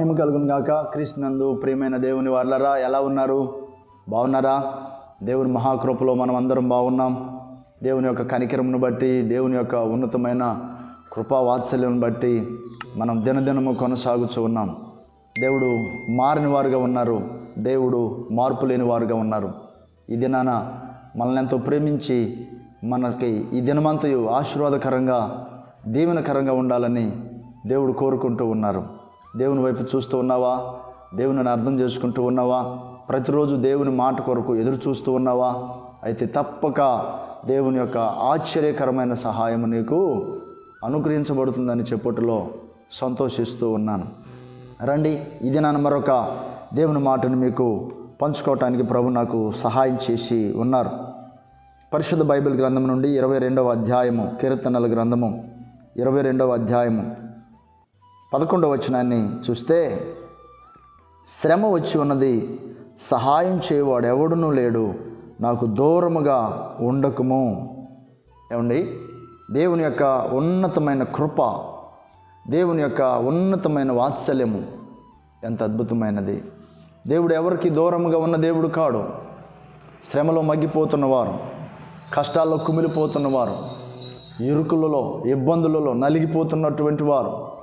మహిమ కలుగును గాక. క్రీస్తునందు ప్రియమైన దేవుని వాళ్ళరా ఎలా ఉన్నారు? బాగున్నారా దేవుని మహాకృపలో మనం అందరం బాగున్నాం దేవుని యొక్క కనికరమును బట్టి దేవుని యొక్క ఉన్నతమైన కృపా వాత్సల్యం బట్టి మనం దినదినము కొనసాగుతూ ఉన్నాం. దేవుడు మారిన వారుగా ఉన్నారు. దేవుడు మార్పు లేని వారుగా ఉన్నారు. ఈ దినాన మనల్ని ఎంతో ప్రేమించి మనకి ఈ దినమంతయు ఆశీర్వాదకరంగా దీవెనకరంగా ఉండాలని దేవుడు కోరుకుంటూ ఉన్నారు. దేవుని వైపు చూస్తూ ఉన్నావా? దేవుని అర్థం చేసుకుంటూ ఉన్నావా? ప్రతిరోజు దేవుని మాట కొరకు ఎదురు చూస్తూ ఉన్నావా? అయితే తప్పక దేవుని యొక్క ఆశ్చర్యకరమైన సహాయం నీకు అనుగ్రహించబడుతుందని చెప్పుటలో సంతోషిస్తూ ఉన్నాను. రండి ఇది నన్ను మరొక దేవుని మాటను మీకు పంచుకోవటానికి ప్రభు నాకు సహాయం చేసి ఉన్నారు. పరిశుద్ధ బైబిల్ గ్రంథం నుండి ఇరవై రెండవ అధ్యాయము కీర్తనల గ్రంథము ఇరవై రెండవ అధ్యాయము. పదకొండవ వచనాన్ని చూస్తే శ్రమ వచ్చి ఉన్నది సహాయం చేయవాడు ఎవడునూ లేడు నాకు దూరముగా ఉండకము. ఏమండి? దేవుని యొక్క ఉన్నతమైన కృప దేవుని యొక్క ఉన్నతమైన వాత్సల్యము ఎంత అద్భుతమైనది. దేవుడు ఎవరికి దూరముగా ఉన్న దేవుడు కాడు. శ్రమలో మగ్గిపోతున్నవారు కష్టాల్లో కుమిలిపోతున్నవారు ఇరుకులలో ఇబ్బందులలో నలిగిపోతున్నటువంటి వారు.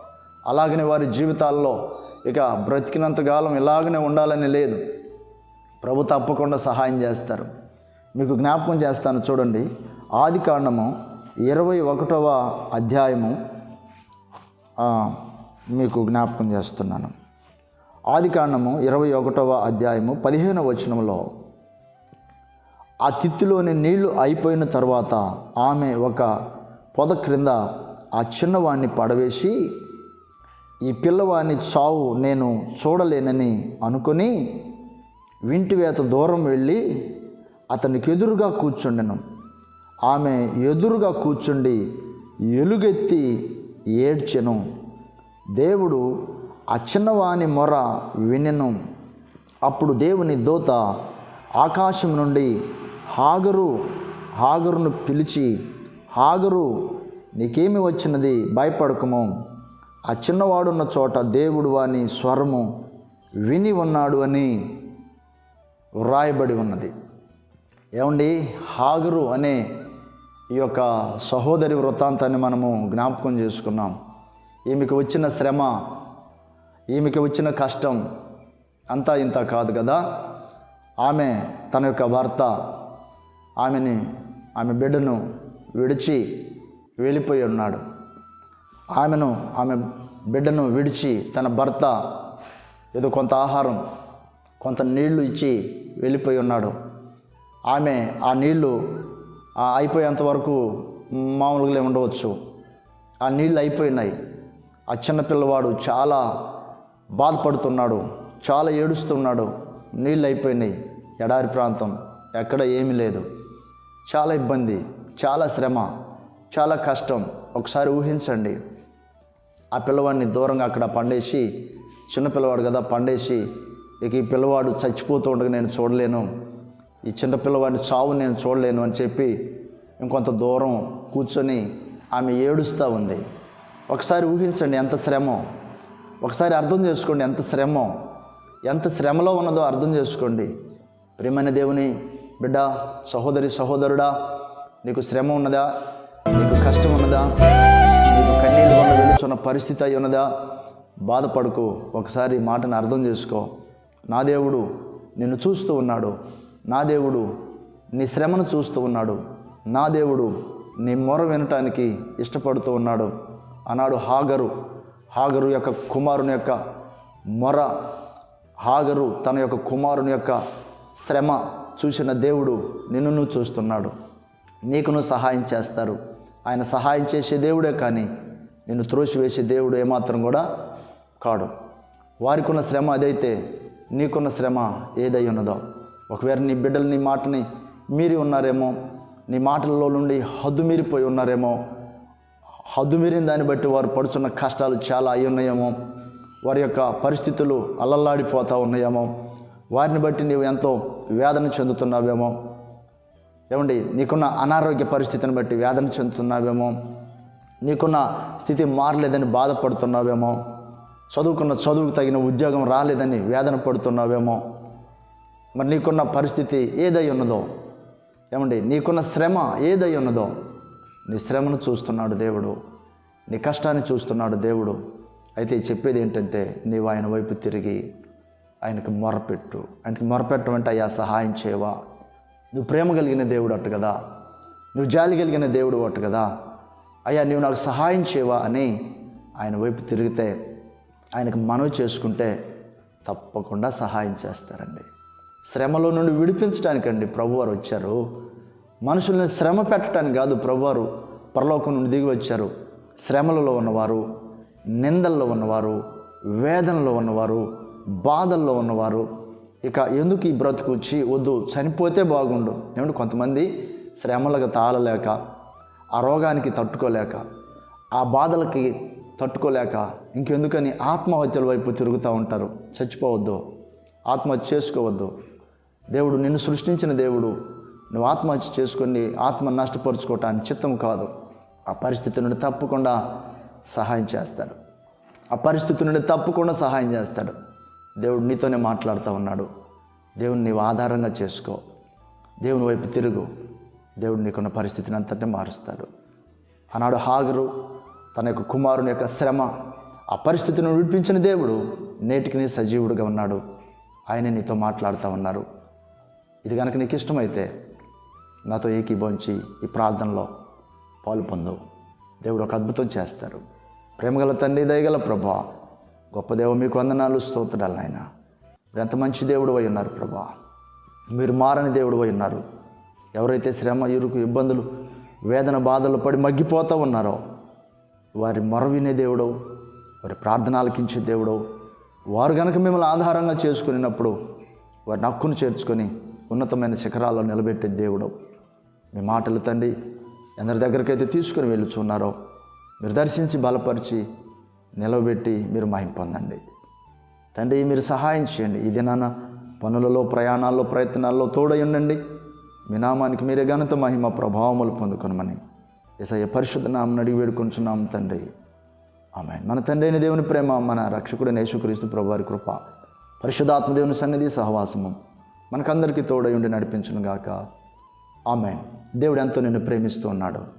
అలాగనే వారి జీవితాల్లో ఇక బ్రతికినంతకాలం ఇలాగనే ఉండాలని లేదు. ప్రభు తప్పకుండా సహాయం చేస్తారు. మీకు జ్ఞాపకం చేస్తాను చూడండి. ఆది కాండము ఇరవై ఒకటవ అధ్యాయము. మీకు జ్ఞాపకం చేస్తున్నాను. ఆది కాండము ఇరవై ఒకటవ అధ్యాయము పదిహేను వచనంలో ఆ తిత్తిలోని నీళ్ళు అయిపోయిన తర్వాత ఆమె ఒక పొద క్రింద ఆ చిన్నవాణ్ణి పడవేసి ఈ పిల్లవాని చావు నేను చూడలేనని అనుకొని వింటివేత దూరం వెళ్ళి అతనికి ఎదురుగా కూర్చుండెను. ఆమె ఎదురుగా కూర్చుండి ఎలుగెత్తి ఏడ్చెను. దేవుడు ఆ చిన్నవాని మొర వినెను. అప్పుడు దేవుని దూత ఆకాశం నుండి హాగరు హాగరును పిలిచి హాగరు నీకేమి వచ్చినది? భయపడకము. ఆ చిన్నవాడున్న చోట దేవుడు వాని స్వరము విని ఉన్నాడు అని వ్రాయబడి ఉన్నది. ఏమండి? హాగరు అనే ఈ యొక్క సహోదరి వృత్తాంతాన్ని మనము జ్ఞాపకం చేసుకున్నాం. ఈమెకు వచ్చిన శ్రమ ఈమెకి వచ్చిన కష్టం అంతా ఇంత కాదు కదా? ఆమె తన యొక్క భర్త ఆమెని ఆమె బిడ్డను విడిచి వెళ్ళిపోయి ఉన్నాడు. ఆమెను ఆమె బిడ్డను విడిచి తన భర్త ఏదో కొంత ఆహారం కొంత నీళ్ళు ఇచ్చి వెళ్ళిపోయి ఉన్నాడు. ఆమె ఆ నీళ్ళు అయిపోయేంతవరకు అయిపోయేంత వరకు మామూలుగా ఉండవచ్చు. ఆ నీళ్ళు అయిపోయినాయి. ఆ చిన్నపిల్లవాడు చాలా బాధపడుతున్నాడు చాలా ఏడుస్తున్నాడు. నీళ్ళు అయిపోయినాయి. ఎడారి ప్రాంతం ఎక్కడ ఏమీ లేదు. చాలా ఇబ్బంది చాలా శ్రమ. చాలా కష్టం. ఒకసారి ఊహించండి. ఆ పిల్లవాడిని దూరంగా అక్కడ పండేసి చిన్న పిల్లవాడు కదా పండేసి ఇక ఈ పిల్లవాడు చచ్చిపోతూ ఉండగా నేను చూడలేను. ఈ చిన్న పిల్లవాడిని చావు నేను చూడలేను అని చెప్పి ఇంకొంత దూరం కూర్చొని ఆమె ఏడుస్తూ ఉంది. ఒకసారి ఊహించండి ఎంత శ్రమో. ఒకసారి అర్థం చేసుకోండి ఎంత శ్రమ. ఎంత శ్రమలో ఉన్నదో అర్థం చేసుకోండి. ప్రేమైన దేవుని బిడ్డ సహోదరి సహోదరుడా నీకు శ్రమ ఉన్నదా? నీకు కష్టం ఉన్నదా? నీకు కన్నీళ్ళు కొండ వెళ్ళుచున్న పరిస్థితి అయి ఉన్నదా? బాధపడుకు. ఒకసారి మాటను అర్థం చేసుకో. నా దేవుడు నిన్ను చూస్తూ ఉన్నాడు. నా దేవుడు నీ శ్రమను చూస్తూ ఉన్నాడు. నా దేవుడు నీ మొర వినటానికి ఇష్టపడుతూ ఉన్నాడు. అన్నాడు హాగరు. హాగరు యొక్క కుమారుని యొక్క మొర. హాగరు తన యొక్క కుమారుని యొక్క శ్రమ చూసిన దేవుడు నిన్ను చూస్తున్నాడు. నీకును సహాయం చేస్తారు. ఆయన సహాయం చేసే దేవుడే కానీ నిన్ను త్రోసివేసే దేవుడు ఏమాత్రం కూడా కాడు. వారికి ఉన్న శ్రమ అదైతే నీకున్న శ్రమ ఏదై ఉన్నదో ఒకవేళ నీ బిడ్డలు నీ మాటని మీరి ఉన్నారేమో నీ మాటలలో నుండి హద్దుమీరిపోయి ఉన్నారేమో హద్దుమీరిన దాన్ని బట్టి వారు పడుచున్న కష్టాలు చాలా అయి ఉన్నాయేమో వారి యొక్క పరిస్థితులు అల్లల్లాడిపోతూ ఉన్నాయేమో వారిని బట్టి నీవు ఎంతో వేదన చెందుతున్నావేమో ఏమండి నీకున్న అనారోగ్య పరిస్థితిని బట్టి వేదన చెందుతున్నావేమో నీకున్న స్థితి మారలేదని బాధపడుతున్నావేమో చదువుకున్న చదువుకు తగిన ఉద్యోగం రాలేదని వేదన పడుతున్నావేమో మరి నీకున్న పరిస్థితి ఏదై ఉన్నదో ఏమండి నీకున్న శ్రమ ఏదై ఉన్నదో నీ శ్రమను చూస్తున్నాడు దేవుడు నీ కష్టాన్ని చూస్తున్నాడు దేవుడు. అయితే చెప్పేది ఏంటంటే నీవు ఆయన వైపు తిరిగి ఆయనకు మొరపెట్టు. ఆయనకి మొరపెట్టమంటే అయ్యా సహాయం చేయవా? నువ్వు ప్రేమ కలిగిన దేవుడు అట్టు కదా. నువ్వు జాలి కలిగిన దేవుడు అట్టు కదా. అయ్యా నువ్వు నాకు సహాయం చేయవా అని ఆయన వైపు తిరిగితే ఆయనకు మనవి చేసుకుంటే తప్పకుండా సహాయం చేస్తారండి. శ్రమలో నుండి విడిపించడానికండి ప్రభువారు వచ్చారు. మనుషుల్ని శ్రమ పెట్టడానికి కాదు ప్రభువారు పరలోకం నుండి దిగి వచ్చారు. శ్రమలలో ఉన్నవారు నిందల్లో ఉన్నవారు వేదనలో ఉన్నవారు బాధల్లో ఉన్నవారు ఇక ఎందుకు ఈ బ్రతుకు వచ్చి వద్దు? చనిపోతే బాగుండు. ఏమంటే కొంతమంది శ్రమలకు తాళలేక ఆ రోగానికి తట్టుకోలేక ఆ బాధలకి తట్టుకోలేక ఇంకెందుకని ఆత్మహత్యల వైపు తిరుగుతూ ఉంటారు. చచ్చిపోవద్దు. ఆత్మహత్య చేసుకోవద్దు. దేవుడు నిన్ను సృష్టించిన దేవుడు. నువ్వు ఆత్మహత్య చేసుకొని ఆత్మ నష్టపరుచుకోవటానికి చిత్తం కాదు. ఆ పరిస్థితి నుండి తప్పకుండా సహాయం చేస్తాడు. ఆ పరిస్థితి నుండి తప్పకుండా సహాయం చేస్తాడు. దేవుడు నీతోనే మాట్లాడుతూ ఉన్నాడు. దేవుని నీవు ఆధారంగా చేసుకో. దేవుని వైపు తిరుగు. దేవుడు నీకున్న పరిస్థితిని అంతటిని మారుస్తాడు. ఆనాడు హాగరు తన యొక్క కుమారుని యొక్క శ్రమ ఆ పరిస్థితిని విడిపించిన దేవుడు నేటికి నీ సజీవుడుగా ఉన్నాడు. ఆయన నీతో మాట్లాడుతూ ఉన్నారు. ఇది కనుక నీకు ఇష్టమైతే నాతో ఏకీభవించి ఈ ప్రార్థనలో పాలు పొందు దేవుడు ఒక అద్భుతం చేస్తారు ప్రేమగల తండ్రి దయగల ప్రభా గొప్పదేవ మీకు వందనాలు స్తోత్రాలు ఆయన మీరు ఎంత మంచి దేవుడు అయి ఉన్నారు ప్రభా. మీరు మారని దేవుడు అయి ఉన్నారు. ఎవరైతే శ్రమ ఇరుకు ఇబ్బందులు వేదన బాధలు పడి మగ్గిపోతూ ఉన్నారో వారి మొరవినే దేవుడవు వారి ప్రార్థన ఆలకించే దేవుడు వారు గనక మిమ్మల్ని ఆధారంగా చేసుకునినప్పుడు వారి నక్కును చేర్చుకొని ఉన్నతమైన శిఖరాల్లో నిలబెట్టే దేవుడు మీ మాటలు తండ్రి ఎందరి దగ్గరికైతే తీసుకుని వెళ్ళుచున్నారో మీరు దర్శించి బలపరిచి నిలవబెట్టి మీరు మహిం పొందండి. తండ్రి మీరు సహాయం చేయండి. ఈ దినాన పనులలో ప్రయాణాల్లో ప్రయత్నాల్లో తోడై ఉండండి. మీ నామానికి మీరే ఘనత మహిమ ప్రభావములు పొందుకొనమని ఏసయ్య పరిశుద్ధ నామని అడిగి వేడుకొంచున్నాం తండ్రి. ఆమె మన తండ్రి అయిన దేవుని ప్రేమ మన రక్షకుడు యేసుక్రీస్తు ప్రభువారి కృప పరిశుద్ధాత్మ దేవుని సన్నిధి సహవాసము మనకందరికీ తోడై ఉండి నడిపించును గాక ఆమె దేవుడు ఎంతో నిన్ను ప్రేమిస్తూ ఉన్నాడు.